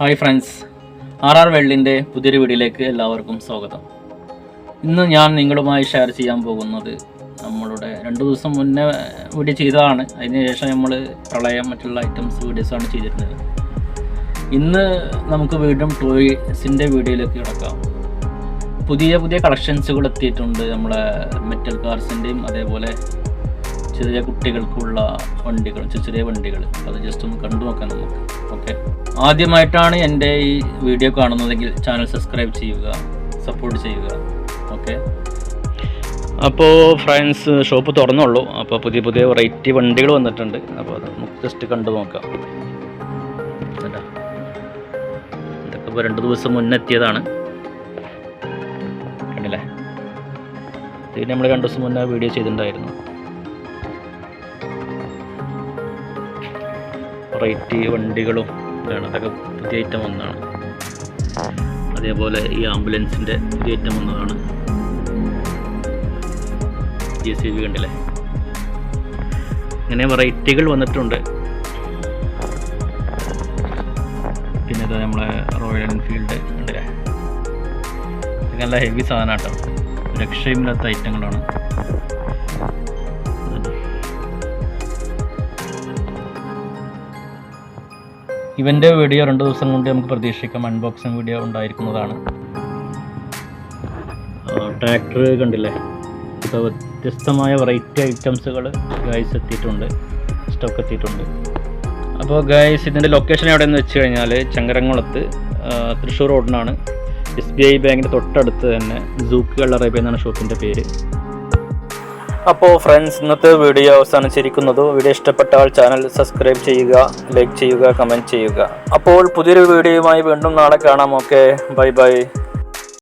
Hi friends. R R വെള്ളിന്റെ പുതിയൊരു വീഡിയോയിലേക്ക് എല്ലാവർക്കും സ്വാഗതം. ഇന്ന് ഞാൻ നിങ്ങളുമായി ഷെയർ ചെയ്യാൻ പോകുന്നത് നമ്മളുടെ രണ്ട് ദിവസം മുന്നേ വീഡിയോ ചെയ്തതാണ്. അതിനുശേഷം നമ്മൾ പ്രളയം മറ്റുള്ള ഐറ്റംസ് വീഡിയോസാണ് ചെയ്തിരുന്നത്. ഇന്ന് നമുക്ക് വീണ്ടും ടോയ്സിന്റെ വീഡിയോയിലേക്ക് കിടക്കാം. പുതിയ പുതിയ കളക്ഷൻസുകൾ എത്തിയിട്ടുണ്ട്. നമ്മളെ മെറ്റൽ കാർസിന്റെയും അതേപോലെ ചെറിയ കുട്ടികൾക്കുള്ള വണ്ടികൾ ചെറിയ വണ്ടികൾ. അത് ജസ്റ്റ് ഒന്ന് കണ്ടു നോക്കാം നമുക്ക്. ഓക്കെ ആദ്യമായിട്ടാണ് എന്റെ ഈ വീഡിയോ കാണുന്നതെങ്കിൽ ചാനൽ സബ്സ്ക്രൈബ് ചെയ്യുക സപ്പോർട്ട് ചെയ്യുക. ഓക്കെ അപ്പോൾ ഫ്രണ്ട്സ് ഷോപ്പ് തുറന്നുള്ളൂ. അപ്പോൾ പുതിയ പുതിയ വെറൈറ്റി വണ്ടികൾ വന്നിട്ടുണ്ട്. അപ്പോൾ അത് നമുക്ക് ജസ്റ്റ് കണ്ടു നോക്കാം. ഇതാ. ഇതൊക്കെ രണ്ട് ദിവസം മുന്നെത്തിയതാണ് കണ്ടില്ലേ? ഇത് നമ്മൾ രണ്ട് ദിവസം മുന്നേ വീഡിയോ ചെയ്തിട്ടുണ്ടായിരുന്നു. വെറൈറ്റി വണ്ടികളും ഇതാണ് അതൊക്കെ പുതിയ ഐറ്റം ഒന്നാണ് അതേപോലെ ഈ ആംബുലൻസിന്റെ പുതിയ ഐറ്റം ഒന്നതാണ് ജെ സി ബി കണ്ടില്ലേ? ഇങ്ങനെ വെറൈറ്റികൾ വന്നിട്ടുണ്ട്. പിന്നെ ഇത് നമ്മളെ റോയൽ എൻഫീൽഡ് കണ്ടില്ലേ? നല്ല ഹെവി സാധനം കേട്ടോ രക്ഷയുമില്ലാത്ത ഐറ്റങ്ങളാണ് ഇവന്റെ വീഡിയോ രണ്ട് ദിവസം കൊണ്ട് നമുക്ക് പ്രതീക്ഷിക്കാം. അൺബോക്സിംഗ് വീഡിയോ ഉണ്ടായിരിക്കുന്നതാണ്. ട്രാക്ടർ കണ്ടില്ലേ? ഇപ്പോൾ വ്യത്യസ്തമായ വെറൈറ്റി ഐറ്റംസുകൾ ഗൈസ് എത്തിയിട്ടുണ്ട്. സ്റ്റോക്ക് എത്തിയിട്ടുണ്ട്. അപ്പോൾ ഗൈസ് ഇതിന്റെ ലൊക്കേഷൻ എവിടെയെന്ന് വെച്ച് കഴിഞ്ഞാൽ ചങ്കരംകുളത്ത് തൃശ്ശൂർ റോഡിനാണ് എസ് ബി ഐ ബാങ്കിന്റെ തൊട്ടടുത്ത് തന്നെ സൂക്ക് കളറേബ് എന്നാണ് ഷോപ്പിന്റെ പേര്. അപ്പോൾ ഫ്രണ്ട്സ് ഇന്നത്തെ വീഡിയോ അവസാനിച്ചിരിക്കുന്നത്. വീഡിയോ ഇഷ്ടപ്പെട്ടാൽ ചാനൽ സബ്സ്ക്രൈബ് ചെയ്യുക ലൈക്ക് ചെയ്യുക കമന്റ് ചെയ്യുക. അപ്പോൾ പുതിയൊരു വീഡിയോയുമായി വീണ്ടും നാളെ കാണാം. Okay bye bye